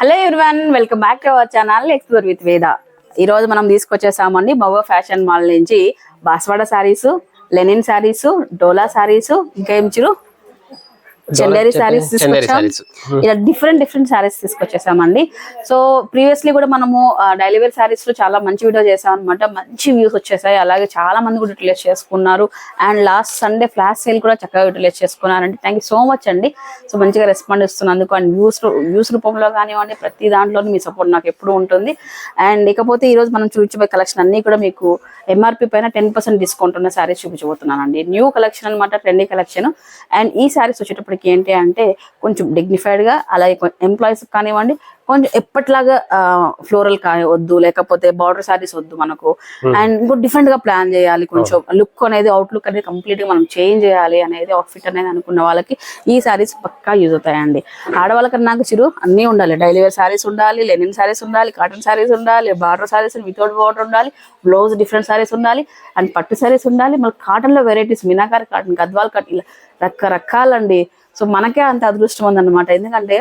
Hello everyone welcome back to our channel explore with Veda. ఈ రోజు మనం తీసుకొచ్చేసామండి మగ ఫ్యాషన్ మాల్ నుంచి బాస్వాడ శారీస్ లెనిన్ శారీసు డోలా శారీసు ఇంకా ఏం చందేరి శారీస్ తీసుకొచ్చాం. ఇలా డిఫరెంట్ డిఫరెంట్ శారీస్ తీసుకొచ్చేసామండి. సో ప్రీవియస్లీ కూడా మనము డైలీ వేర్ శారీస్లో చాలా మంచి వీడియో చేసాం అనమాట మంచి వ్యూస్ వచ్చేసాయి. అలాగే చాలా మంది కూడా యూటిలైజ్ చేసుకున్నారు. And last Sunday flash sale కూడా చక్కగా యూటిలైజ్ చేసుకున్నారండి. థ్యాంక్ యూ సో మచ్ అండి. సో మంచిగా రెస్పాండ్ ఇస్తున్నందుకు అండ్ వ్యూస్ వ్యూస్ రూపంలో కానివ్వండి ప్రతి దాంట్లోనూ మీ సపోర్ట్ నాకు ఎప్పుడు ఉంటుంది. అండ్ ఇకపోతే ఈ రోజు మనం చూపించబోయే కలెక్షన్ అన్ని కూడా మీకు ఎంఆర్పి పైన టెన్ పర్సెంట్ డిస్కౌంట్ ఉన్న శారీస్ చూపించబోతున్నానండి. న్యూ కలెక్షన్ అనమాట ట్రెండీ కలెక్షన్ అండ్ ఈ శారీస్ వచ్చేటప్పటికి ఏంటి అంటే కొంచెం డిగ్నిఫైడ్గా అలాగే ఎంప్లాయీస్ కానివ్వండి కొంచెం ఎప్పటిలాగా ఫ్లోరల్ వద్దు లేకపోతే బార్డర్ శారీస్ వద్దు మనకు. అండ్ ఇంకో డిఫరెంట్గా ప్లాన్ చేయాలి. కొంచెం లుక్ అనేది అవుట్లుక్ అనేది కంప్లీట్గా మనం చేంజ్ చేయాలి అనేది అవుట్ఫిట్ అనేది అనుకున్న వాళ్ళకి ఈ శారీస్ పక్కా యూజ్ అవుతాయండి. ఆడవాళ్ళకన్నా నాకు చిరు అన్నీ ఉండాలి. డైలీ వేర్ శారీస్ ఉండాలి లెనిన్ శారీస్ ఉండాలి కాటన్ శారీస్ ఉండాలి బార్డర్ శారీస్ వితౌట్ బార్డర్ ఉండాలి బ్లౌజ్ డిఫరెంట్ శారీస్ ఉండాలి అండ్ పట్టు శారీస్ ఉండాలి. మళ్ళీ కాటన్లో varieties Meenakari cotton Gadwal cotton ఇలా రకరకాలండి. సో మనకే అంత అదృష్టం ఉందన్నమాట. ఎందుకంటే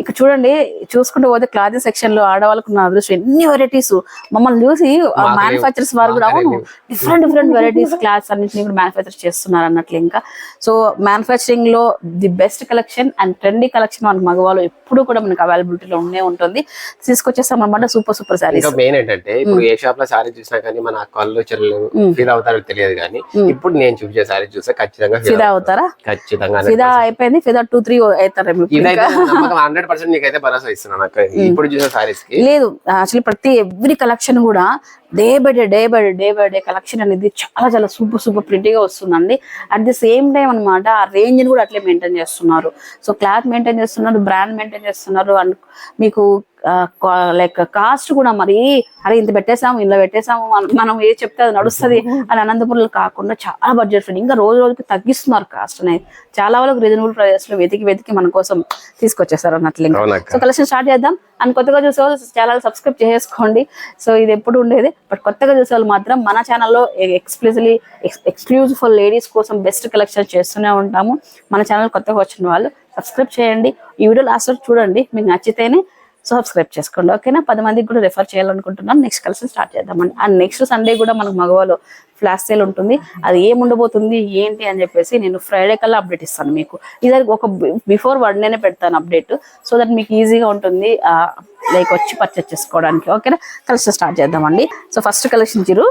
ఇక చూడండి చూసుకుంటూ పోతే క్లాతింగ్ సెక్షన్లో ఆడవాళ్ళకు ఉన్న అదృష్టం. ఎన్ని వెరైటీస్ మమ్మల్ని చూసి మాకు మ్యానుఫాక్చర్స్ వారు కూడా అవును. డిఫరెంట్ డిఫరెంట్ వెరైటీస్ క్లాత్స్ అన్నింటినీ కూడా మ్యానుఫాక్చర్ చేస్తున్నారు అన్నట్లు ఇంకా. So మ్యానుఫాక్చరింగ్లో the best collection and trendy collection మనకు మగవాళ్ళు ఎప్పుడు కూడా మనకు అవైలబిలిటీలో ఉండే ఉంటుంది. తీసుకొచ్చేస్తాం అనమాట సూపర్ సూపర్ శారీస్ మెయిన్ ఏంటంటే ఇప్పుడు ఏ షాప్లో సారీ చూసినా కానీ మన కళ్ళు చెల్లెలు ఫీల్ అవుతారో తెలియదు కానీ ఇప్పుడు నేను చూపించే సారీ చూస్తే ఖచ్చితంగా అవుతారు. అవుతారా? ఖచ్చితంగా ఫిదా అయిపోయింది. ఫిదా టూ త్రీ అవుతారా హండ్రెడ్ పర్సెంట్ నీకైతే భరోసా ఇస్తున్నాను ఇప్పుడు చూసే సారీస్కి. లేదు యాక్చువల్లీ ప్రతి ఎవ్రీ కలెక్షన్ కూడా day by day day by day day by day collection అనేది చాలా చాలా సూపర్ సూపర్ ప్రిటీగా వస్తుందండి. అట్ ది సేమ్ టైం అనమాట ఆ రేంజ్ని కూడా అట్లే మెయింటైన్ చేస్తున్నారు. సో క్లాత్ మెయింటైన్ చేస్తున్నారు బ్రాండ్ మెయింటైన్ చేస్తున్నారు అండ్ మీకు లైక్ కాస్ట్ కూడా మరి అరే ఇంత పెట్టేసాము ఇంత పెట్టేసాము మన- ఏ చెప్తే అది నడుస్తుంది అని అనంతపురంలో కాకుండా చాలా బడ్జెట్ ఫ్రెండ్ ఇంకా రోజు రోజుకి తగ్గిస్తున్నారు కాస్ట్ అనేది చాలా వరకు రీజనబుల్ ప్రైజెస్లో వెతికి వెతికి మన కోసం తీసుకొచ్చేస్తారు అన్నట్లు సో కలెక్షన్ స్టార్ట్ చేద్దాం. అండ్ కొత్తగా చూసే వాళ్ళు ఛానల్ సబ్స్క్రైబ్ చేసుకోండి. సో ఇది ఎప్పుడు ఉండేది? బట్ కొత్తగా చూసే వాళ్ళు మాత్రం మన ఛానల్లో ఎక్స్క్లూజివ్లీ ఎక్స్క్లూజివ్ ఫర్ లేడీస్ కోసం బెస్ట్ కలెక్షన్ చేస్తూనే ఉంటాము. మన ఛానల్ కొత్తగా వచ్చిన వాళ్ళు సబ్స్క్రైబ్ చేయండి. ఈ వీడియో లాస్ట్ వరకు చూడండి. మీకు నచ్చితేనే సబ్స్క్రైబ్ చేసుకోండి ఓకేనా? పది మందికి కూడా రిఫర్ చేయాలనుకుంటున్నాను నెక్స్ట్ కలెక్షన్ స్టార్ట్ చేద్దామండి. అండ్ నెక్స్ట్ సండే కూడా మనకు మగవాళ్ళు ఫ్లాష్ సేల్ ఉంటుంది. అది ఏం ఉండబోతుంది ఏంటి అని చెప్పేసి నేను ఫ్రైడే కల్లా అప్డేట్ ఇస్తాను మీకు. ఇది ఒక బిఫోర్ వన్ డేనే పెడతాను అప్డేట్ సో దట్ మీకు ఈజీగా ఉంటుంది లైక్ వచ్చి పర్చేస్ చేసుకోవడానికి. ఓకేనా? కలెక్షన్ స్టార్ట్ చేద్దామండి. సో ఫస్ట్ కలెక్షన్ చిరు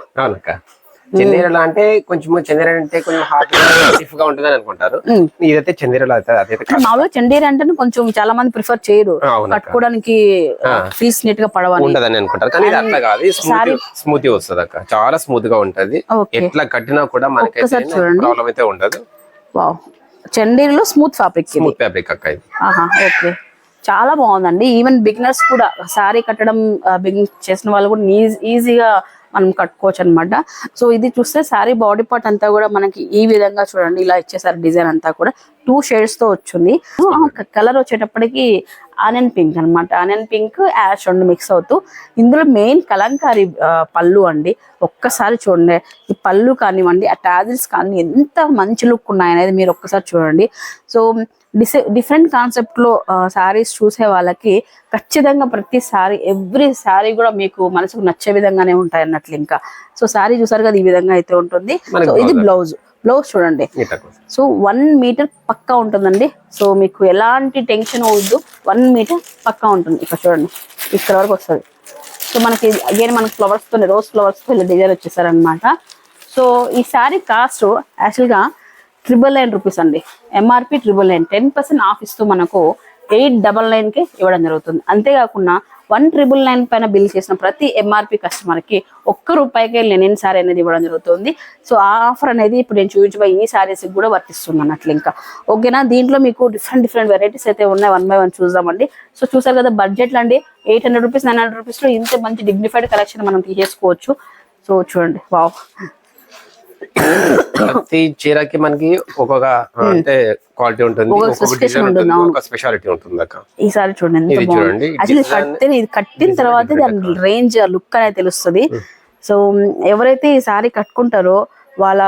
చందేరలో అంటే కొంచెం చందేర అంటే కొంచెం హాట్ స్టిఫ్గా ఉంటుందని అనుకుంటారు. ఇదైతే చందేరలో మామూలుగా చండీర్ అంటే కొంచెం చాలా మంది ప్రిఫర్ చేయరు. కట్టుకోవడానికి. ఫీల్స్ నీట్గా పడవని ఉండదని అనుకుంటారు. కానీ ఇది అట్లా కాదు. స్మూత్ స్మూత్ వస్తుంది అక్క. చాలా స్మూత్గా ఉంటది ఎట్లా కట్టినా కూడా చూడండి. ప్రాబ్లం అయితే ఉండదు. వావ్. చండీర్లో స్మూత్ ఫ్యాబ్రిక్ స్మూత్ ఫ్యాబ్రిక్ అక్క ఇది. ఓకే. చాలా బాగుందండి. ఈవెన్ బిగినర్స్ కూడా సారీ కట్టడం బిగిన్ చేసిన వాళ్ళు కూడా ఈజీగా మనం కట్టుకోవచ్చు అనమాట సో ఇది చూస్తే సారీ బాడీ పార్ట్ అంతా కూడా మనకి ఈ విధంగా చూడండి ఇలా ఇచ్చేసారు డిజైన్ అంతా కూడా. టూ షేడ్స్తో వచ్చింది. కలర్ వచ్చేటప్పటికి ఆనియన్ పింక్ అన్నమాట. ఆనియన్ పింక్ యాష్ రెండు మిక్స్ అవుతూ. ఇందులో మెయిన్ కలంకారీ పళ్ళు అండి. ఒక్కసారి చూడండి. ఈ పళ్ళు కానివ్వండి ఆ టాజిల్స్ కానీ ఎంత మంచి లుక్ ఉన్నాయనేది మీరు ఒక్కసారి చూడండి. సో డిసై డిఫరెంట్ కాన్సెప్ట్లో శారీస్ చూసే వాళ్ళకి ఖచ్చితంగా ప్రతి సారీ ఎవ్రీ శారీ కూడా మీకు మనసుకు నచ్చే విధంగానే ఉంటాయి అన్నట్లు ఇంకా. సో శారీ చూసారు కదా ఈ విధంగా అయితే ఉంటుంది. సో ఇది. బ్లౌజ్ బ్లౌజ్ చూడండి. సో వన్ మీటర్ పక్కా ఉంటుందండి. సో మీకు ఎలాంటి టెన్షన్ అవద్దు వన్ మీటర్ పక్కా ఉంటుంది. ఇక్కడ చూడండి. ఇక్కడ వరకు వస్తుంది. సో మనకి అగైన్ మనకి ఫ్లవర్స్తో రోజ్ ఫ్లవర్స్తో ఇలా డిజైన్ వచ్చేసారనమాట సో ఈ శారీ కాస్ట్ యాక్చువల్గా ట్రిపుల్ నైన్ రూపీస్ అండి. MRP triple nine ten percent off ఇస్తూ మనకు ఎయిట్ డబల్ నైన్కి ఇవ్వడం జరుగుతుంది. అంతేకాకుండా వన్ ట్రిపుల్ నైన్ పైన బిల్ చేసిన ప్రతి ఎంఆర్పి కస్టమర్కి ఒక్క రూపాయికే లెనిన్ సారీ అనేది ఇవ్వడం జరుగుతుంది. సో ఆ ఆఫర్ అనేది ఇప్పుడు నేను చూపించబోయే ఈ సారీస్కి కూడా వర్తిస్తుంది అన్నట్లు ఇంకా. ఓకేనా? దీంట్లో మీకు డిఫరెంట్ డిఫరెంట్ వెరైటీస్ అయితే ఉన్నాయి. వన్ బై వన్ చూద్దామండి. సో చూసారు కదా బడ్జెట్ అండి eight hundred rupees nine hundred రూపీస్లో ఇంత మంచి డిగ్నిఫైడ్ కలెక్షన్ మనం తీసేసుకోవచ్చు. సో చూడండి. వావ్ ప్రతి చీరకి మనకి ఒక్కొక్క అంటే క్వాలిటీ ఉంటుంది. ఒక స్పెషాలిటీ ఉంటుంది అక్క. ఈసారి చూడండి ఇది చూడండి, కట్టిన ఇది కట్టిన తర్వాత దాని రేంజ్ లుక్ అనేది తెలుస్తుంది. సో ఎవరైతే ఈ సారీ కట్టుకుంటారో వాళ్ళ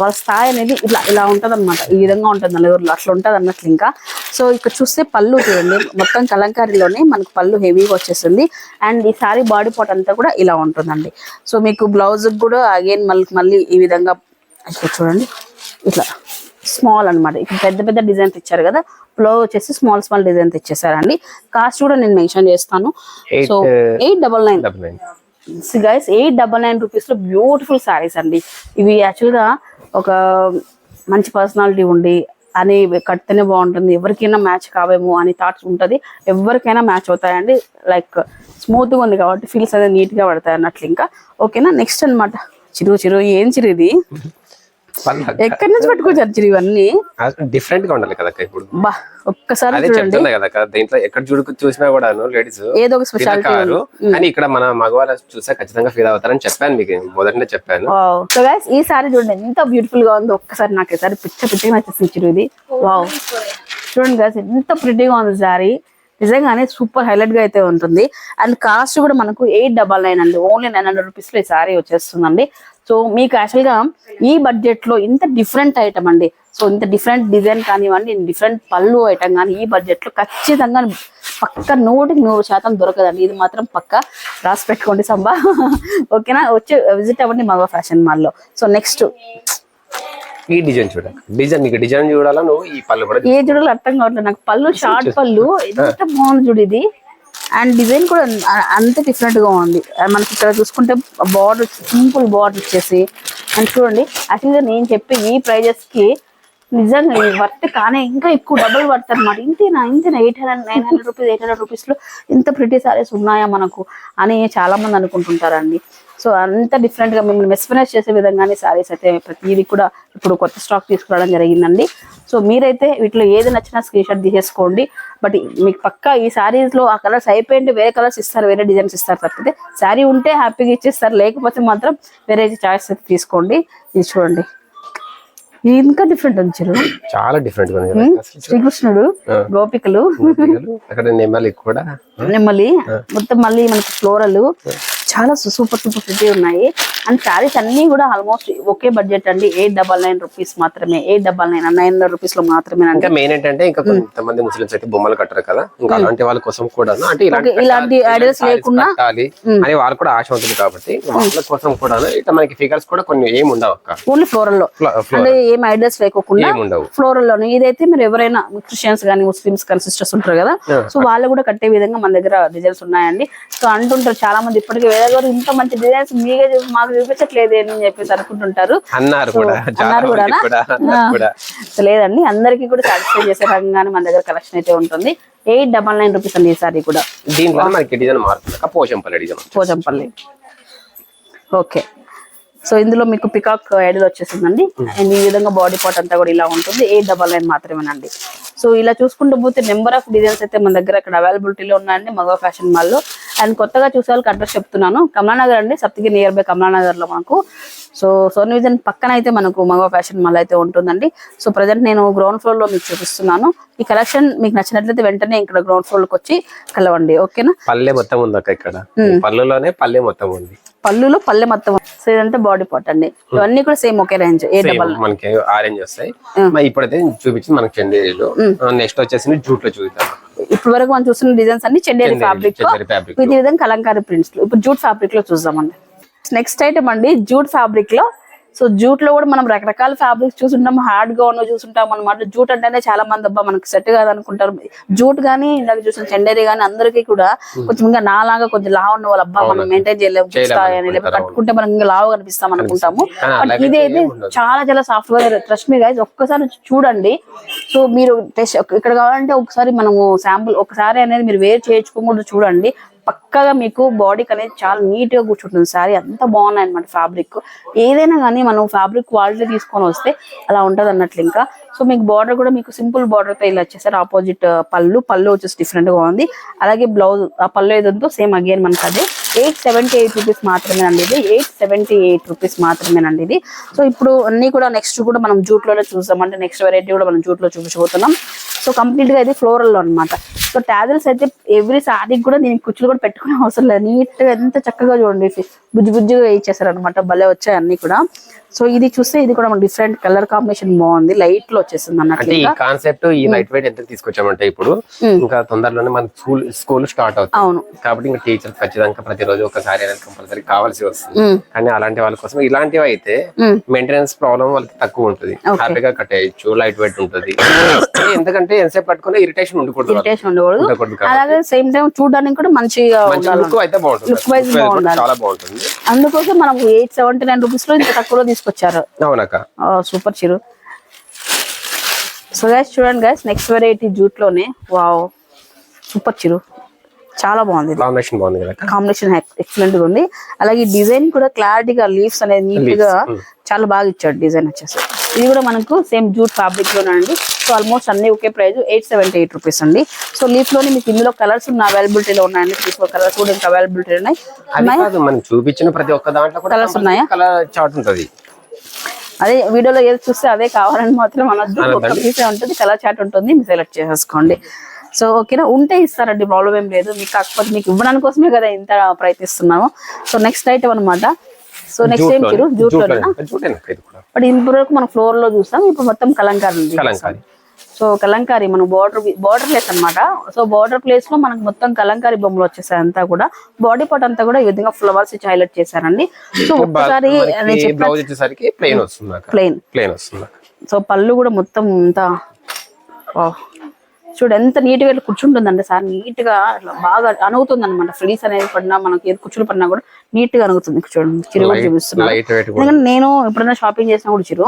వాళ్ళ స్థాయి అనేది ఇట్లా ఇలా ఉంటది అనమాట ఈ విధంగా ఉంటుంది నలుగురిలో అట్లా ఉంటది అన్నట్లు ఇంకా. సో ఇక్కడ చూస్తే పళ్ళు చూడండి. మొత్తం కలంకారీలోనే మనకు పళ్ళు హెవీగా వచ్చేస్తుంది. అండ్ ఈ సారీ బాడీ పార్ట్ అంతా కూడా ఇలా ఉంటుందండి. సో మీకు బ్లౌజ్ కూడా అగైన్ మళ్ళీ మళ్ళీ ఈ విధంగా ఇక్కడ చూడండి. ఇట్లా స్మాల్ అన్నమాట. ఇక్కడ పెద్ద పెద్ద డిజైన్స్ ఇచ్చారు కదా. ఫ్లో వచ్చేసి స్మాల్ స్మాల్ డిజైన్స్ ఇచ్చేసారండి. కాస్ట్ కూడా నేను మెన్షన్ చేస్తాను. So eight double nine double nine guys eight double nine రూపీస్లో బ్యూటిఫుల్ సారీస్ అండి. ఇవి యాక్చువల్గా ఒక మంచి పర్సనాలిటీ ఉండి అని కడితేనే బాగుంటుంది. ఎవరికైనా మ్యాచ్ కావేమో అని థాట్స్ ఉంటుంది. ఎవరికైనా మ్యాచ్ అవుతాయండి. లైక్ స్మూత్గా ఉంది కాబట్టి ఫీల్స్ అనేది నీట్గా పడతాయి అన్నట్లు ఇంకా. ఓకేనా నెక్స్ట్ అన్నమాట. చిరు చిరు ఏం చిరు ఇది? ఎక్కడి నుంచి పట్టుకొచ్చారు చిరు ఇవన్నీ? డిఫరెంట్గా ఉండాలి కదా ఇప్పుడు. బా ఒక్కసారి అదే చెప్తున్నా కదా దీంట్లో ఎక్కడ చూడు చూసినా కూడాను లేడీస్ ఏదో ఒక స్పెషాలిటీ కారు. కానీ ఇక్కడ మన మగవాళ్ళు చూస్తే ఖచ్చితంగా ఫీల్ అవుతారని చెప్పాను మీకు మొదటనే చెప్పాను. సో గైస్ ఈ సారీ చూడండి ఎంత బ్యూటిఫుల్గా ఉందో ఒక్కసారి నాకు ఈ సారీ పిచ్చ పిచ్చగా నచ్చేసింది చిరు ఇది. వావ్ చూడండి గైస్ ఎంత ప్రిటీగా ఉంది సారీ నిజంగానే సూపర్ హైలైట్గా అయితే ఉంటుంది. అండ్ కాస్ట్ కూడా మనకు ఎయిట్ డబల్ నైన్ అండి. ఓన్లీ నైన్ హండ్రెడ్ రూపీస్లో ఈ సారీ వచ్చేస్తుందండి. సో మీకు యాక్చువల్గా ఈ బడ్జెట్లో ఇంత డిఫరెంట్ ఐటమ్ అండి. సో ఇంత డిఫరెంట్ డిజైన్ కానివ్వండి డిఫరెంట్ పళ్ళు ఐటమ్ కానీ ఈ బడ్జెట్లో ఖచ్చితంగా పక్క నూటికి నూరు శాతం దొరకదండి. ఇది మాత్రం పక్క రాసి పెట్టుకోండి సంబా. ఓకేనా వచ్చి విజిట్ అవ్వండి మగ ఫ్యాషన్ మాల్లో. సో నెక్స్ట్ ఈ డిజైన్ చూడ డిజైన్ నీకు డిజైన్ చూడాలా? నువ్వు ఈ పళ్ళు కూడా ఏ చూడాలి అర్థం కావట్లేదు. నాకు పళ్ళు షార్ట్ పళ్ళు ఎంత బాగుంది చూడు ఇది. అండ్ డిజైన్ కూడా అంత డిఫరెంట్గా ఉంది. మనకి ఇక్కడ చూసుకుంటే బార్డర్ సింపుల్ బార్డర్ వచ్చేసి అండ్ చూడండి యాక్చువల్గా నేను చెప్పి ఈ ప్రైజెస్కి నిజంగా ఈ వర్త్ కానీ ఇంకా ఎక్కువ డబుల్ వర్త్ అనమాట ఇంతేనా? ఇంతేనా? Eight hundred nine hundred rupees eight hundred రూపీస్లో ఇంత ప్రిటీ సారీస్ ఉన్నాయా మనకు? అని చాలామంది అనుకుంటుంటారండి. సో అంత డిఫరెంట్గా మిమ్మల్ని మెస్పరైజ్ చేసే విధంగానే సారీస్ అయితే ప్రతిదీ కూడా ఇప్పుడు కొత్త స్టాక్ తీసుకురావడం జరిగిందండి. సో మీరైతే వీటిలో ఏది నచ్చినా స్క్రీన్ షాట్ తీసేసుకోండి. బట్ మీకు పక్కా ఈ సారీస్లో ఆ కలర్స్ అయిపోయింటే వేరే కలర్స్ ఇస్తారు వేరే డిజైన్స్ ఇస్తారు తప్పితే శారీ ఉంటే హ్యాపీగా ఇచ్చేస్తారు. లేకపోతే మాత్రం వేరే చాయిస్ అయితే తీసుకోండి. ఇది చూడండి. ఇంకా డిఫరెంట్ ఉంచారు చాలా డిఫరెంట్ ఉంది శ్రీకృష్ణుడు గోపికలు. చూడు. నెమ్మలి కూడా. నెమ్మలి మొత్తం మళ్ళీ మనకి ఫ్లోరల్. చాలా సూపర్ సూపర్ సిటీ ఉన్నాయి. అండ్ శారీస్ అన్ని కూడా ఆల్మోస్ట్ ఒకే బడ్జెట్ అండి. ఎయిట్ డబల్ నైన్ రూపీస్ మాత్రమే. Eight double nine nine hundred రూపీస్లో మాత్రమే మెయిన్ ఏంటంటే ఇంకా కొంతమంది ముస్లిమ్స్ అయితే బొమ్మలు కట్టరు కదా. ఇంకా అలాంటి వాళ్ళ కోసం కూడా అంటే ఇలాంటి sarees లేకుండా, అని వాళ్ళు కూడా ఆశ ఉంటుంది కాబట్టి వాళ్ళ కోసం కూడా ఇట్లా మనకి ఫిగర్స్ కూడా కొన్ని ఏమి ఉండవు అక్క. ఓన్లీ ఫ్లోరల్లో. అంటే ఏం ఐడియాస్ ఉండవు. ఫ్లోరల్లోనే. ఇదైతే మీరు ఎవరైనా క్రిస్టియన్స్ కానీ ముస్లిమ్స్ కానీ సిస్టర్స్ ఉంటారు కదా. సో వాళ్ళు కూడా కట్టే విధంగా మన దగ్గర డిజైన్స్ ఉన్నాయండి. సో అంటుంటారు చాలా మంది ఇప్పటికీ వేరే గారు ఇంత మంచి డిజైన్స్ మీకే మాకు చూపించట్లేదు అని చెప్పేసి అనుకుంటుంటారు. అన్నారు కూడా లేదండి అందరికీ కూడా సాటిస్ఫై చేసే రకంగానే మన దగ్గర కలెక్షన్ అయితే ఉంటుంది. ఎయిట్ డబల్ నైన్ రూపీస్ అండి ఈ సారీ కూడా. దీంట్లో మనకి డిజైన్ మారుతుంది అక్క Pochampally design Pochampally. Okay. So ఇందులో మీకు పికాక్ ఐడల్ వచ్చేసిందండి. అండ్ ఈ విధంగా బాడీ పార్ట్ అంతా కూడా ఇలా ఉంటుంది. ఎయిట్ డబల్ నైన్ మాత్రమేనండి. సో ఇలా చూసుకుంటూ పోతే నెంబర్ ఆఫ్ డిజైన్స్ అయితే మన దగ్గర ఇక్కడ అవైలబిలిటీలో ఉన్నాయండి. మగ ఫ్యాషన్ మాల్లో అండ్ కొత్తగా చూసే వాళ్ళకి అడ్రస్ చెప్తున్నాను. కమలానగర్ అండి సప్తగిరి నియర్ బై కమలానగర్లో మనకు సో సోన్ విజన్ పక్కన అయితే మనకు మగ ఫ్యాషన్ మాల్ అయితే ఉంటుందండి. సో ప్రజెంట్ నేను గ్రౌండ్ ఫ్లోర్లో మీకు చూపిస్తున్నాను. ఈ కలెక్షన్ మీకు నచ్చినట్లయితే వెంటనే ఇక్కడ గ్రౌండ్ ఫ్లోర్లోకి వచ్చి కలవండి. ఓకేనా పల్లె మొత్తం ఉంది అక్క ఇక్కడ. పళ్ళులోనే పల్లె మొత్తం ఉంది. పళ్ళులో పల్లె మొత్తం సో ఇదంతా బాడీ పార్ట్ అండి. ఇవన్నీ కూడా సేమ్ ఒకే రేంజ్ ఏ డబల్ మనకి ఆరెంజ్ వస్తాయి. ఇప్పుడైతే చూపించింది మనకి నెక్స్ట్ వచ్చేసి జూట్లో చూద్దాం ఇప్పటి వరకు మనం చూస్తున్న డిజైన్స్ అన్ని చెండేరి ఫ్యాబ్రిక్ fabric ఇది విధంగా కలంకారీ ప్రింట్స్లో. ఇప్పుడు జూట్ ఫ్యాబ్రిక్లో చూద్దామండి. నెక్స్ట్ ఐటమ్ అండి జూట్ ఫ్యాబ్రిక్లో సో జూట్లో కూడా మనం రకరకాల ఫ్యాబ్రిక్స్ చూసుంటాం హార్డ్గా ఉన్న చూసుంటాం అనమాట జూట్ అంటేనే చాలా మంది అబ్బా మనకి సెట్ కాదు అనుకుంటారు జూట్ గానీ ఇందాక చూసిన చెండేరి గానీ అందరికీ కూడా కొంచెం ఇంకా నాలాగా కొంచెం లావు ఉన్న వాళ్ళు అబ్బా మనం మెయింటైన్ చేయలేము అని లేకపోతే కట్టుకుంటే మనం ఇంకా లావు కనిపిస్తాం అనుకుంటాము. బట్ ఇదైతే. చాలా చాలా సాఫ్ట్గా ట్రస్ట్ మీ గైస్ ఒక్కసారి చూడండి. సో మీరు టెస్ట్ ఇక్కడ కావాలంటే ఒకసారి మనము శాంపుల్ ఒకసారి అనేది మీరు వేర్ చేయించుకోకూడదు చూడండి. పక్కగా మీకు బాడీకి అనేది చాలా నీట్గా కూర్చుంటుంది. సారీ అంత బాగున్నాయి అనమాట ఫ్యాబ్రిక్ ఏదైనా కానీ మనం ఫ్యాబ్రిక్ క్వాలిటీ తీసుకొని వస్తే అలా ఉంటది అన్నట్లు ఇంకా. సో మీకు బార్డర్ కూడా మీకు సింపుల్ బార్డర్తో ఇలా వచ్చేసారి. ఆపోజిట్ uh, పళ్ళు. పళ్ళు వచ్చేసి డిఫరెంట్గా ఉంది. అలాగే బ్లౌజ్ ఆ పళ్ళు ఏదంతో సేమ్ అగైన్ మనకు అదే ఎయిట్ సెవెంటీ ఎయిట్ రూపీస్ మాత్రమేనండి ఇది. ఎయిట్ సెవెంటీ ఎయిట్ రూపీస్ మాత్రమేనండి ఇది. సో ఇప్పుడు అన్ని కూడా నెక్స్ట్ కూడా మనం జూట్లోనే చూస్తాం అంటే నెక్స్ట్ వెరైటీ కూడా మనం జూట్లో చూపించబోతున్నాం సో కంప్లీట్గా అయితే ఫ్లోరల్లో అనమాట సో టాజిల్స్ అయితే ఎవ్రీ సారీకి కూడా దీనికి కుచ్చులు కూడా పెట్టుకునే అవసరం లేదు. నీట్గా ఎంత చక్కగా చూడండి బుజ్జి బుజ్జిగా ఇచ్చేసారు అనమాట భలే వచ్చాయి అన్ని కూడా. సో ఇది చూస్తే ఇది కూడా డిఫరెంట్ కలర్ కాంబినేషన్ బాగుంది. లైట్లో వచ్చేసింది అంటే అన్నట్లు ఈ కాన్సెప్ట్ ఈ లైట్ వెయిట్ ఎంత తీసుకొచ్చామంటే ఇప్పుడు ఇంకా తొందరలోనే మన స్కూల్ స్కూల్ స్టార్ట్ అవుతుంది. అవును. కాబట్టి ఇంకా టీచర్ ఖచ్చితంగా ప్రతిరోజు ఒకసారి అనేది కంపల్సరీ కావాల్సి వస్తుంది. కానీ అలాంటి వాళ్ళ కోసం ఇలాంటివి అయితే మెయింటెనెన్స్ ప్రాబ్లం వాళ్ళకి తక్కువ ఉంటుంది. హ్యాపీగా కట్టేయచ్చు లైట్ వెయిట్ ఉంటుంది. ఎందుకంటే ఎంతసేపు పట్టుకుని ఇరిటేషన్ ఉండకూడదు. ఇరిటేషన్ ఉండకూడదు. అలాగే సేమ్ టైం చూడడానికి కూడా మంచిగా లుక్ అయితే బాగుంటుంది. చాలా బాగుంటుంది. అందుకోసం మనకు ఎయిట్ సెవెంటీ నైన్ రూపీస్లో ఇంత తక్కువలో తీసుకొచ్చారు. అవునక్క. సూపర్ చిరు. సో గైస్ చూడండి గైస్ నెక్స్ట్ వెరైటీ జూట్లోనే వావ్ సూపర్ చిరు. చాలా బాగుంది కాంబినేషన్ బాగుంది కదా కాంబినేషన్ ఎక్సలెంట్గా ఉంది. అలాగే డిజైన్ కూడా క్లారిటీగా లీవ్స్ అనేది నీట్గా చాలా బాగా ఇచ్చాడు. డిజైన్ వచ్చేసి. ఇది కూడా మనకు సేమ్ జూట్ ఫ్యాబ్రిక్లోనే అండి. సో ఆల్మోస్ట్ అన్ని ఒకే price eight seventy eight rupees అండి. సో లీఫ్లోని మీకు ఇందులో కలర్స్ ఉన్న అవైలబిలిటీలో ఉన్నాయండి. త్రీ ఫోర్ కలర్స్ కూడా ఇంకా అవైలబిలిటీ ఉన్నాయి. మనం చూపించిన ప్రతి ఒక్క దాంట్లో కూడా Colours ఉన్నాయా? కలర్ చార్ట్ ఉంటది. అదే వీడియోలో ఏది చూస్తే అదే కావాలని మాత్రం అనొద్దు. ఒక పీసే ఉంటుంది కలర్ చాట్ ఉంటుంది మీరు సెలెక్ట్ చేసేసుకోండి. సో ఓకేనా? ఉంటే ఇస్తారండి ప్రాబ్లం ఏం లేదు. మీకు కాకపోతే మీకు ఇవ్వడానికి కోసమే కదా ఇంత ప్రయత్నిస్తున్నాము. సో నెక్స్ట్ ఐటమ్ అన్నమాట. సో నెక్స్ట్ ఏం చిరు జూట్ బట్ ఇప్పుడు వరకు మనం ఫ్లోర్లో చూస్తాం ఇప్పుడు మొత్తం కలంకారీ సో కలంకారీ. మనం బార్డర్ బార్డర్ ప్లేస్ అన్నమాట. సో బార్డర్ ప్లేస్లో మనకు మొత్తం కలంకారీ బొమ్మలు వచ్చేసాయి అంతా కూడా. బాడీ పార్ట్ అంతా కూడా ఈ విధంగా ఫ్లవర్స్ ఇచ్చి హైలైట్ చేశారండి. సో ఒక్కసారి ప్లెయిన్ ప్లెయిన్ సో పళ్ళు కూడా మొత్తం అంతా. చూడు ఎంత నీట్గా ఇట్లా కూర్చుంటుందండి సార్ నీట్గా ఇట్లా బాగా అనుగుతుంది అనమాట ఫ్రీస్ అనేది పడినా మనకి ఏది కూర్చుని పడినా కూడా నీట్గా అనుగుతుంది చూడండి చిరు కూడా. చూపిస్తున్నాను ఎందుకంటే నేను ఎప్పుడైనా షాపింగ్ చేసినా కూడా చిరు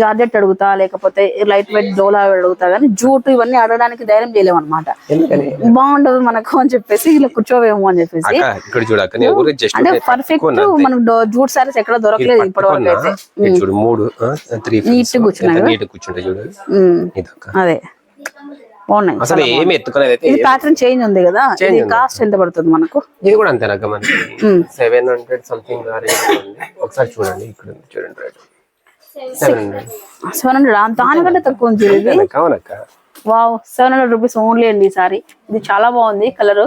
జార్జెట్ అడుగుతా లేకపోతే లైట్ వెయిట్ డోలా అడుగుతా కానీ జూట్ ఇవన్నీ అడగడానికి ధైర్యం చేయలేము అనమాట బాగుండదు మనకు అని చెప్పేసి ఇలా కూర్చోవేమో అని చెప్పేసి. అంటే పర్ఫెక్ట్ మనకు జూట్ సారీస్ ఎక్కడ దొరకలేదు ఇప్పటి వరకు అయితే. చూడు మూడు త్రీ Neat గా కూర్చున్నాయి నీట్ ఇదక్క. అదే. బాగున్నాయి. అసలు ఏమి ఎత్తుకునేది అయితే ఇది ప్యాటర్న్ చేంజ్ ఉంది కదా ఇది కాస్ట్ ఎంత పడుతుంది మనకు? ఇది కూడా అంతేనక్క మనకి సెవెన్ హండ్రెడ్ సంథింగ్ ఒకసారి చూడండి ఇక్కడ చూడండి రేట్ సెవెన్ హండ్రెడ్ దానికంటే తక్కువ ఉంది ఇది. Wow seven hundred rupees only అండి సారీ. ఇది చాలా బాగుంది కలర్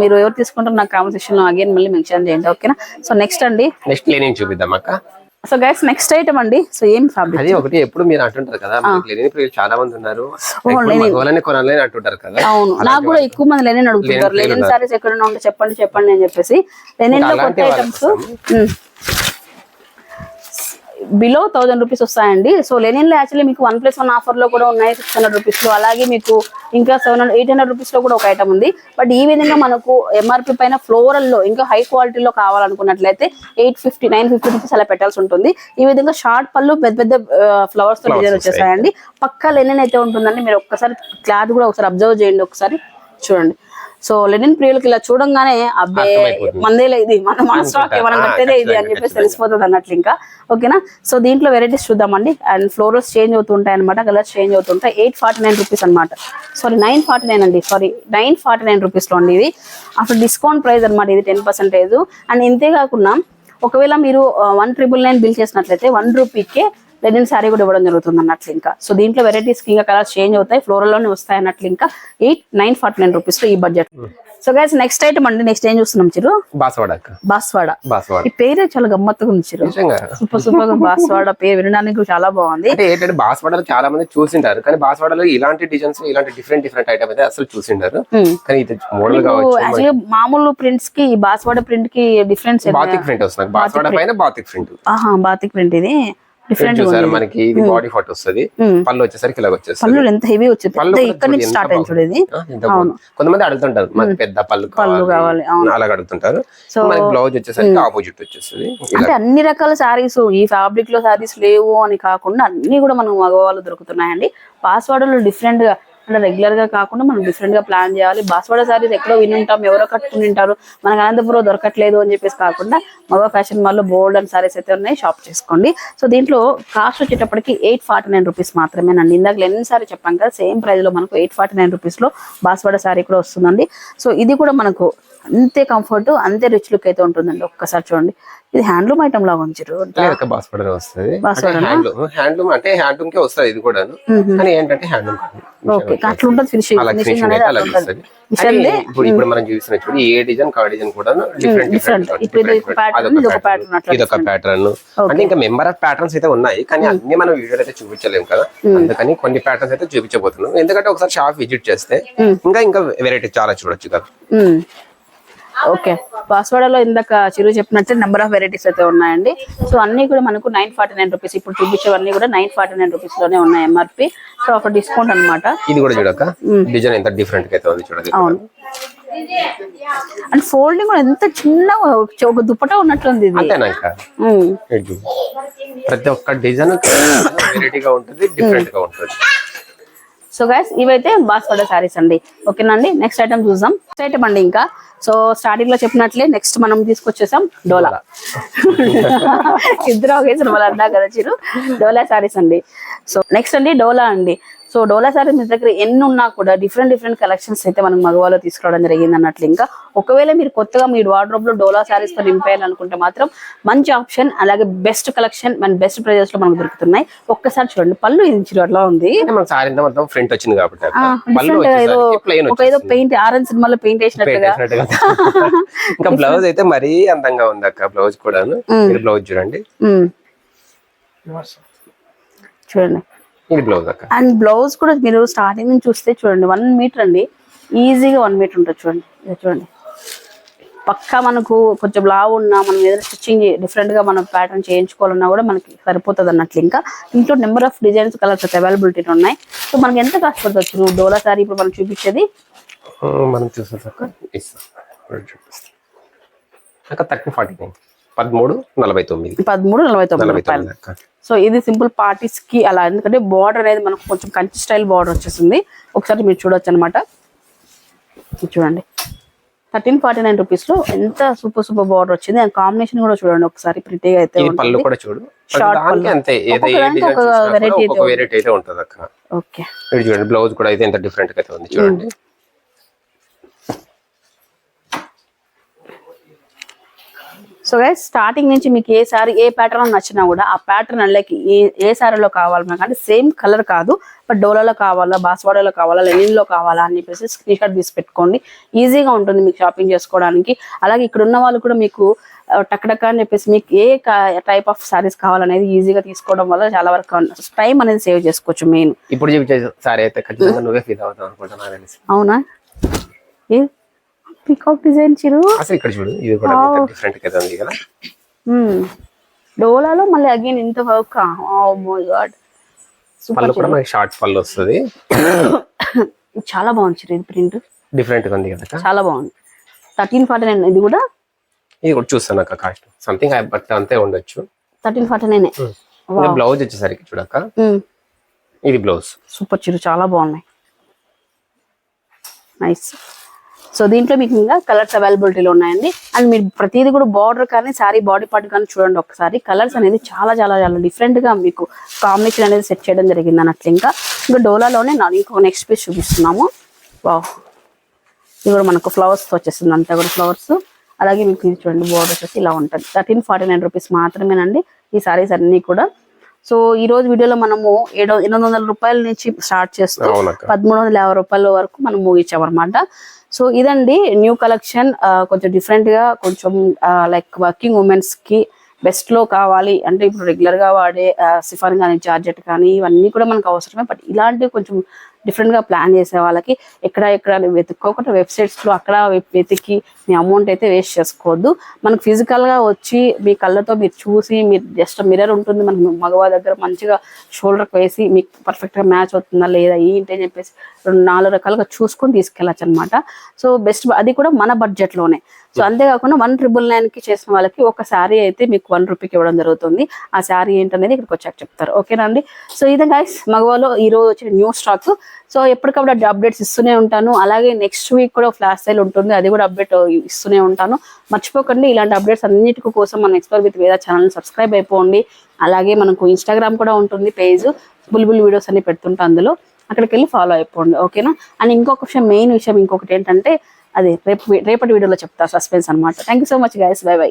మీరు ఎవరు తీసుకుంటారు నాకు కామెంట్ సెక్షన్లో అగైన్ మళ్ళీ మెన్షన్ చేయండి ఓకేనా సో నెక్స్ట్ అండి. నెక్స్ట్ క్లీనింగ్ చూపిద్దాం అక్క. సో గైస్ నెక్స్ట్ ఐటమ్ అండి. సో ఏం ఫ్యాబ్రిక్ అది ఒకటి ఎప్పుడు మీరు అంటుంటారు కదా ప్రియులు చాలా మంది ఉన్నారు. మగవాళ్ళని కొనాలని అంటుంటారు కదా. అవును. నాకు కూడా ఎక్కువ మంది లెనిన్ అడుగుతుంటారు. లెనిన్ సారీస్ ఎక్కడ ఉంటే చెప్పండి చెప్పండి అని చెప్పేసి. లెనిన్లో కొత్త ఐటమ్స్ బిలో థౌసండ్ రూపీస్ వస్తాయండి. సో లెనిన్లో యాక్చువల్లీ మీకు వన్ ప్లస్ వన్ ఆఫర్లో కూడా ఉన్నాయి సిక్స్ హండ్రెడ్ రూపీస్లో. అలాగే మీకు ఇంకా సెవెన్ హండ్రెడ్ ఎయిట్ హండ్రెడ్ రూపీస్లో కూడా ఒక ఐటమ్ ఉంది. బట్ ఈ విధంగా మనకు ఎంఆర్పి పైన ఫ్లోరల్లో ఇంకా హై క్వాలిటీలో కావాలనుకున్నట్లయితే eight fifty nine fifty rupees అలా పెట్టాల్సి ఉంటుంది. ఈ విధంగా షార్ట్ పళ్ళు పెద్ద పెద్ద ఫ్లవర్స్తో డిజైన్ వచ్చేసాయండి. పక్కా లెనిన్ అయితే ఉంటుందండి. మీరు ఒక్కసారి క్లాత్ కూడా ఒకసారి అబ్జర్వ్ చేయండి. ఒకసారి చూడండి. సో లెనిన్ ప్రియులకి ఇలా చూడంగానే అబ్బే. మందేలే ఇది మన మన స్టాక్ మనం కట్టేదే ఇది అని చెప్పేసి తెలిసిపోతుంది అన్నట్లు ఇంకా. ఓకేనా? సో దీంట్లో వెరైటీస్ చూద్దామండి. అండ్ ఫ్లోరల్స్ చేంజ్ అవుతుంటాయి అనమాట కలర్స్ చేంజ్ అవుతుంటాయి ఎయిట్ ఫార్టీ నైన్ రూపీస్ అనమాట సారీ నైన్ ఫార్టీ నైన్ అండి. సారీ నైన్ ఫార్టీ నైన్ రూపీస్లో అండి ఇది. అసలు డిస్కౌంట్ ప్రైస్ అనమాట ఇది టెన్ పర్సెంటేజ్ అండ్ ఇంతే కాకుండా ఒకవేళ మీరు వన్ ట్రిపుల్ నైన్ బిల్ చేసినట్లయితే వన్ రూపీకే లెనిన్ శారీ కూడా ఇవ్వడం జరుగుతుంది అన్నట్లు ఇంకా. సో దీంట్లో వెరైటీస్ ఇంకా కలర్స్ చేంజ్ అవుతాయి ఫ్లోరల్లోనే వస్తాయి అన్నట్లు ఇంకా. ఎయిట్ నైన్ ఫార్టీ నైన్ రూపీస్లో ఈ budget so guys next item అండి నెక్స్ట్ ఏం చూస్తున్నాం చిరు? బాసవాడ బాస్వాడ. బాసవాడ. ఈ పేరే చాలా గమ్మత్తుగా ఉంది చిరు. సూపర్ సూపర్గా బాస్వాడ పేరు వినడానికి చాలా బాగుంది. ఏంటంటే బాసవాడలో చాలా మంది చూసింటారు కానీ బాసవాడలో ఇలాంటి డిజైన్స్ ఇలాంటి డిఫరెంట్ డిఫరెంట్ ఐటమ్ అయితే అసలు చూసింటారు. Hmm. కానీ ఇది మోడల్ కావచ్చు మామూలు ప్రింట్స్కి ఈ బాస్వాడ ప్రింట్కి డిఫరెన్స్ బాతిక్ ప్రింట్ వస్తుంది బాసవాడ పైన బాతిక్ ప్రింట్ ఆహా బాతిక్ ప్రింట్ ఇది. చూసారు మనకి ఇది బాడీ ఫాట్ వస్తుంది. పళ్ళు వచ్చేసరికి ఇలా వచ్చేస్తుంది. పళ్ళు ఎంత హెవీ వచ్చింది. పళ్ళు ఇక్కడ నుంచి స్టార్ట్ అయింది చూడు ఇది. ఆ, ఎంత బాగుంది. కొంతమంది అడుగుతుంటారు మనకి పెద్ద పళ్ళు పళ్ళు కావాలి, అవును. అలాగ అడుగుతుంటారు. So- మనకి బ్లౌజ్ వచ్చేసరికి ఆపోజిట్ వచ్చేస్తుంది. ఇలా. అంటే అన్ని రకాల శారీస్ ఈ ఫ్యాబ్రిక్లో శారీస్ లేవు అని కాకుండా అన్ని కూడా మనకు మగవాళ్ళు దొరుకుతున్నాయండి. పాస్వర్డ్లో డిఫరెంట్గా అంటే రెగ్యులర్గా కాకుండా మనం డిఫరెంట్గా ప్లాన్ చేయాలి. బాస్వాడ శారీస్ ఎక్కడో వినుంటాం ఎవరో కట్టుకుని ఉంటారు. మనకు అనంతపురం దొరకట్లేదు అని చెప్పేసి కాకుండా మగ ఫ్యాషన్ మాల్లో బోల్డ్ అండ్ శారీస్ అయితే ఉన్నాయి షాప్ చేసుకోండి. సో దీంట్లో కాస్ట్ వచ్చేటప్పటికి ఎయిట్ ఫార్టీ నైన్ రూపీస్ మాత్రమేనండి. ఇందాక లెనిన్ శారీ చెప్పాం కదా సేమ్ ప్రైస్లో మనకు ఎయిట్ ఫార్టీ నైన్ రూపీస్లో బాస్వాడ శారీ కూడా వస్తుందండి. సో ఇది కూడా మనకు అంతే కంఫర్ట్ అంతే రిచ్ లుక్ అయితే ఉంటుందండి. ఒక్కసారి చూడండి. ఇది హ్యాండ్లూమ్ ఐటమ్ లాగా ఉంచారు బాస్పడర్ వస్తుంది? హ్యాండ్లూమ్ అంటే హ్యాండ్లూమ్ కే వస్తుంది ఇది కూడా కానీ ఏంటంటే హ్యాండ్లూమ్ ఓకే. అట్లా ఉంటుంది ఫినిషింగ్ అనేది అలా ఉంటుంది. ఇప్పుడు ఇప్పుడు మనం చూసిన చూడు ఏ డిజైన్ కా డిజైన్ కూడా డిఫరెంట్ different. డిఫరెంట్ ఇప్పుడు ఇది ఒక pattern, ఇది ఒక pattern. అట్లా ఇది ఒక ప్యాటర్న్ అంటే ఇంకా మెంబర్ ఆఫ్ ప్యాటర్న్స్ అయితే ఉన్నాయి కానీ అన్ని మనం వీడియోలో అయితే చూపించలేము కదా. అందుకని కొన్ని ప్యాటర్న్స్ అయితే చూపించబోతున్నాం. ఎందుకంటే ఒకసారి షాప్ విజిట్ చేస్తే ఇంకా ఇంకా వెరైటీ చాలా చూడొచ్చు కదా. ఓకే. పాస్వాడలో ఇందాక చిరు చెప్పినట్టు నెంబర్ ఆఫ్ వెరైటీస్ అయితే ఉన్నాయండి. సో అన్ని కూడా మనకు నైన్ ఫార్టీ నైన్ రూపీస్ ఇప్పుడు చూపించేవన్నీ కూడా నైన్ ఫార్టీ నైన్ రూపీస్లోనే ఉన్నాయి ఎంఆర్పి సో ఒక డిస్కౌంట్ అన్నమాట. ఇది కూడా చూడక? డిజైన్ ఎంత డిఫరెంట్ అయితే ఉంది చూడదు అవును. అండ్ ఫోల్డింగ్ కూడా ఎంత చిన్న ఒక దుప్పట ఉన్నట్లుంది ఇది. ప్రతి ఒక్క డిజైన్ వెరైటీగా ఉంటుంది డిఫరెంట్గా ఉంటుంది. సో గైస్ ఇవైతే బాస్వాడ శారీస్ అండి. ఓకేనా అండి నెక్స్ట్ ఐటమ్ చూద్దాం. నెక్స్ట్ ఐటమ్ అండి ఇంకా. సో స్టార్టింగ్లో చెప్పినట్లే నెక్స్ట్ మనం తీసుకొచ్చేసాం డోలా. ఇద్దరు ఒకేసారి వాళ్ళు అన్నా కదా చిరు. డోలా శారీస్ అండి. సో నెక్స్ట్ అండి డోలా అండి. సో డోలా శారీస్ మీ దగ్గర ఎన్ని ఉన్నా కూడా డిఫరెంట్ డిఫరెంట్ కలెక్షన్స్ అయితే మనం మగవాలో తీసుకురావడం జరిగింది అన్నట్లు ఇంకా. ఒకవేళ మీరు కొత్తగా మీ వార్డ్రోబ్లో డోలా శారీస్తో నింపేయాలనుకుంటే మాత్రం మంచి ఆప్షన్ అలాగే బెస్ట్ కలెక్షన్ మన బెస్ట్ ప్రైజెస్లో మనకు దొరుకుతున్నాయి. ఒక్కసారి చూడండి పళ్ళు ఇంచులు అట్లా ఉంది. ఫ్రంట్ వచ్చింది కాబట్టి ఏదో పెయింట్ ఆరెంజ్ సినిమాలో పెయింట్ వేసినట్టుగా. ఇంకా బ్లౌజ్ అయితే మరీ అందంగా ఉంది అక్క బ్లౌజ్ ఇది బ్లౌజ్ చూడండి. చూడండి. ఇది బ్లౌజ్ అక్క? అండ్ బ్లౌజ్ కూడా మీరు స్టార్టింగ్ నుంచి చూస్తే చూడండి వన్ మీటర్ అండి. ఈజీగా వన్ మీటర్ ఉంటుంది చూడండి. ఇది చూడండి. పక్కా మనకు కొంచెం లావు ఉన్నా మనం ఏదైనా స్టిచ్చింగ్ డిఫరెంట్గా మనం ప్యాటర్న్ చేయించుకోవాలన్నా కూడా మనకి సరిపోతుంది అన్నట్లు. ఇంకా ఇంట్లో number of designs colours availability ఉన్నాయి. సో మనకి ఎంత కాస్ట్ పడుతుంది డోలా సారీ ఇప్పుడు మనం చూపించేది? మనం చూసాం అక్క థర్టీ ఫార్టీ నైన్ పదమూడు నలభై తొమ్మిది. పదమూడు నలభై తొమ్మిది రూపాయలు. సో ఇది సింపుల్ పార్టీస్కి అలా ఎందుకంటే బార్డర్ అనేది మనకు కొంచెం కంచి స్టైల్ బార్డర్ వచ్చేసింది. ఒకసారి మీరు చూడొచ్చు అనమాట చూడండి. థర్టీన్ ఫార్టీ నైన్ రూపీస్లో ఎంత సూపర్ సూపర్ బార్డర్ వచ్చింది. అండ్ కాంబినేషన్ కూడా చూడండి ఒకసారి ప్రిటీగా అయితే పళ్ళు కూడా చూడు. అంతే ఒక వెరైటీ అయితే ఉంటుంది. ఓకే. చూడండి బ్లౌజ్ కూడా అయితే ఎంత డిఫరెంట్గా అయితే ఉంది. చూడండి. సో గైస్ స్టార్టింగ్ నుంచి మీకు ఏ సారీ ఏ ప్యాటర్న్ నచ్చినా కూడా ఆ ప్యాటర్న్ లైక్ ఏ ఏ సారీలో కావాలి మనకు అంటే సేమ్ కలర్ కాదు బట్ డోలాలో కావాలా బాస్వాడలో కావాలా లెనిన్లో కావాలా అని చెప్పేసి స్క్రీన్ షాట్ తీసి పెట్టుకోండి. ఈజీగా ఉంటుంది మీకు షాపింగ్ చేసుకోవడానికి. అలాగే ఇక్కడ ఉన్న వాళ్ళు కూడా మీకు ఆ, టక్ టక్ అని చెప్పేసి మీకు ఏ టైప్ ఆఫ్ సారీస్ కావాలనేది ఈజీగా తీసుకోవడం వల్ల చాలా వరకు టైం అనేది సేవ్ చేసుకోవచ్చు మెయిన్ ఇప్పుడు సారీ అయితే నువ్వే ఫీల్ అవుతావు అవునా? ఏ? Peacock design Chiru. అసలు ఇక్కడ చూడు ఇది కూడా డిఫరెంట్ అయితే ఉంది కదా. మ్మ్. డోలాలో మళ్ళీ అగైన్ ఇంత వర్క్ మై గాడ్ పళ్ళు కూడా మనకి షార్ట్ పళ్ళు వస్తుంది. చాలా బాగుంది చిరు ఇది ప్రింట్ డిఫరెంట్గా ఉంది కదా. చాలా బాగుంది. థర్టీన్ ఫార్టీ నైన్ ఇది కూడా? ఇది కూడా చూస్తాను అక్క కాస్ట్. సంథింగ్ బట్ అంతే ఉండొచ్చు. థర్టీన్ ఫార్టీ నైన్ బ్లౌజ్ వచ్చేసరికి చూడక్క ఇది బ్లౌజ్ సూపర్ చిరు చాలా బాగున్నాయి. నైస్ సో దీంట్లో మీకు ఇంకా కలర్స్ అవైలబిలిటీలో ఉన్నాయండి. అండ్ మీరు ప్రతిదీ కూడా బార్డర్ కానీ శారీ బాడీ పార్ట్ కానీ చూడండి ఒకసారి. కలర్స్ అనేది చాలా చాలా చాలా different గా మీకు కాంబినేషన్ అనేది సెట్ చేయడం జరిగింది అన్నట్లు ఇంకా. ఇంకా డోలాలోనే నా ఇంకొక నెక్స్ట్ పీస్ చూపిస్తున్నాము. వావ్ ఇది కూడా మనకు ఫ్లవర్స్ వచ్చేస్తుంది. అంతా కూడా ఫ్లవర్స్ అలాగే మీకు చూడండి బోర్డర్ వచ్చేసి ఇలా ఉంటుంది. థర్టీన్ ఫార్టీ నైన్ రూపీస్ మాత్రమేనండి ఈ సారీస్ అన్ని కూడా. సో ఈ రోజు వీడియోలో మనము ఏడు ఎనిమిది వందల రూపాయల నుంచి స్టార్ట్ చేస్తూ పదమూడు వందల యాభై రూపాయల వరకు మనం ముగించామన్నమాట. సో ఇదండి న్యూ కలెక్షన్. కొంచెం డిఫరెంట్గా కొంచెం లైక్ వర్కింగ్ ఉమెన్స్కి బెస్ట్లో కావాలి. అంటే ఇప్పుడు రెగ్యులర్గా వాడే సిఫాన్ కానీ జార్జెట్ కానీ ఇవన్నీ కూడా మనకు అవసరమే. బట్ ఇలాంటివి కొంచెం డిఫరెంట్గా ప్లాన్ చేసే వాళ్ళకి ఎక్కడ ఎక్కడ వెతుక్కోకుండా వెబ్సైట్స్లో అక్కడ వెతికి మీ అమౌంట్ అయితే వేస్ట్ చేసుకోవద్దు. మనకు ఫిజికల్గా వచ్చి మీ కళ్ళతో మీరు చూసి మీరు జస్ట్ మిర్రర్ ఉంటుంది. మనకు మగవా దగ్గర మంచిగా షోల్డర్కి వేసి మీకు పర్ఫెక్ట్గా మ్యాచ్ అవుతుందా లేదా ఏంటి అని చెప్పేసి రెండు నాలుగు రకాలుగా చూసుకొని తీసుకెళ్ళచ్చు అనమాట సో బెస్ట్ అది కూడా మన బడ్జెట్లోనే. సో అంతేకాకుండా వన్ ట్రిపుల్ నైన్కి చేసిన వాళ్ళకి ఒక శారీ అయితే మీకు వన్ రూపీకి ఇవ్వడం జరుగుతుంది. ఆ శారీ ఏంటనేది ఇక్కడికి వచ్చాక చెప్తారు. ఓకేనా అండి? సో ఇదే గాయస్ మగవాలో ఈ రోజు వచ్చిన న్యూ స్టాక్ సో ఎప్పటికప్పుడు అప్డేట్స్ ఇస్తూనే ఉంటాను. అలాగే నెక్స్ట్ వీక్ కూడా ఫ్లాష్ సేల్ ఉంటుంది. అది కూడా అప్డేట్ ఇస్తూనే ఉంటాను. మర్చిపోకండి ఇలాంటి అప్డేట్స్ అన్నిటి కోసం మన explore with Veda channel subscribe అయిపోండి. అలాగే మనకు ఇన్స్టాగ్రామ్ కూడా ఉంటుంది పేజ్ బుల్బుల్ వీడియోస్ అన్ని పెడుతుంటా అందులో. అక్కడికి వెళ్ళి ఫాలో అయిపోండి ఓకేనా అండ్ ఇంకొక విషయం మెయిన్ విషయం ఇంకొకటి ఏంటంటే అది రేపు రేపటి వీడియోలో చెప్తా సస్పెన్స్ అనమాట thank you so much guys bye bye